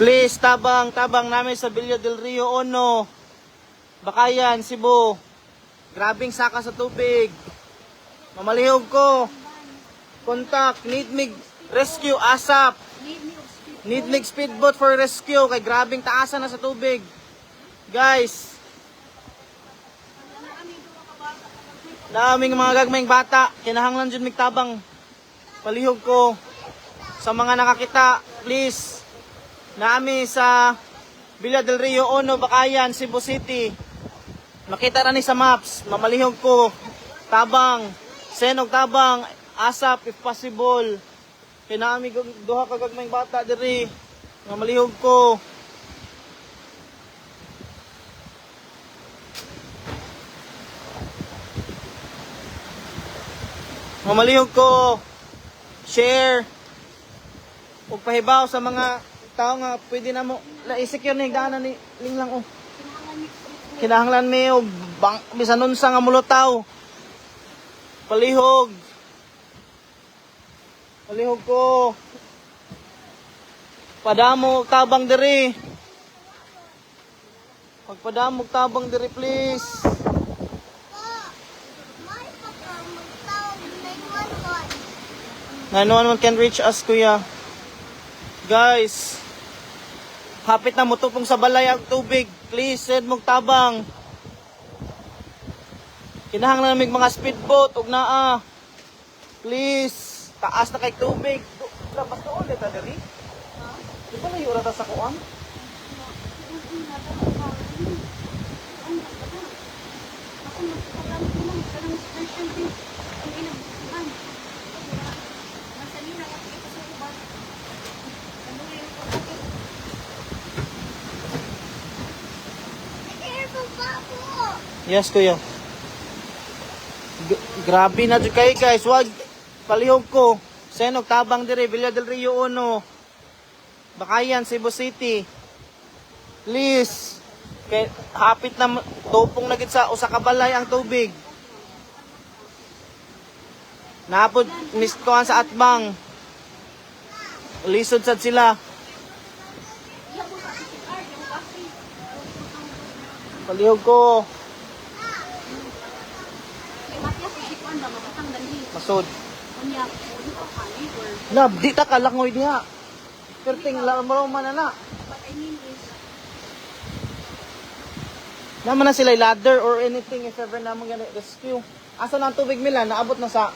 Please, tabang, tabang namin sa Villa del Rio Ono. Bakayan, Cebu. Grabing saka sa tubig. Mamalihog ko. Contact, need me rescue, ASAP. Need me speedboat for rescue. Kay grabing taasan na sa tubig. Guys, daming mga gagmayng bata. Kinahanglan dyan migtabang. Palihog ko. Sa mga nakakita, please. Nami sa Villa del Rio Ono, Bakayan, Cebu City. Makita na ni sa maps. Mamalihog ko. Tabang. Senog tabang. Asap if possible. Kinami duha ka gagmayng bata diri. Mamalihog ko. Mamalihog ko. Share. Ug pahibaw sa mga tao nga pwede na mo na i-secure ni higdaanan ni ling lang oh. Kinahanglan mi og bang bisan unsa nga mulutaw. Palihog. Palihog ko. Padamo tabang diri. Pagpadamo og tabang diri please. Ng 1-1. 911 can reach us, kuya. Guys, hapit na mutupong sa balay ang tubig. Please, send mong tabang. Kinahanglan namig mga speedboat, ug naa. Please, taas na kay tubig. Labas na ulit, adali. Di ba layo rata sa kuan? Ako nagpapalami ko lang. Kanang special din. Ang inabuhan. Yes, kuya. G- grabe na dyan kayo, guys. Wag, palihog ko. Senog, tabang dire, Villa del Rio Uno. Bakayan, Cebu City. Please. Kay, hapit na tupong na sa usa ka balay ang tubig. Napod mistuan sa atbang. Lisod sad sila. Palihog ko. May matiya sa sikuan ba? Mapatang dalhi. Masod. Lab, di ta kalangoy diha. Perting lamro man na. what I mean is, Naman na sila ladder or anything if ever naman gani rescue. Asa na ang tubig nila? Naabot na sa...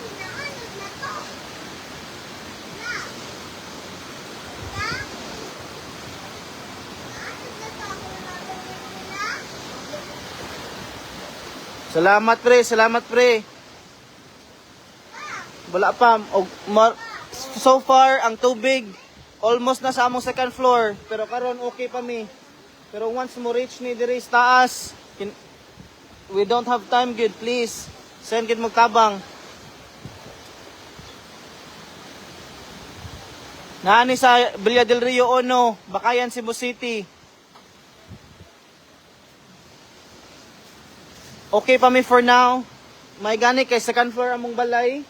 Pinaanod na to. Na. Na. Naanod na to. Ako na gagawin na. Salamat pre, salamat pre. Wala pa. So far, ang tubig, almost na sa among second floor. Pero karon okay pa mi. Pero once mo reach ni diri sa taas, kin- we don't have time good, please. Send gid mo tabang. Naani sa Villa del Rio Ono, Bakayan, Cebu City. Okay pa mi for now. May gani kay second floor among balay.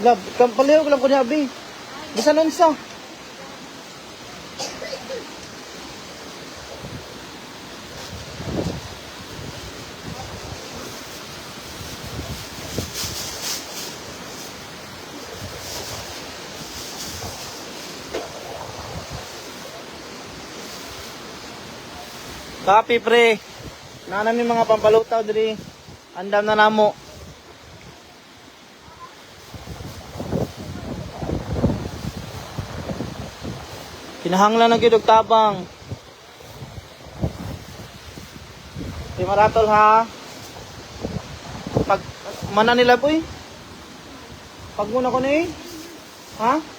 Gab, kampaliw ko lang ko Abi. Bisa nun sa. Copy pre. Nana mi mga pampalutaw diri. Andam na namo. Kinahanglan na gyud og tabang. Di ha. Pag mana nila boy. Pag muna ko ni. Ha?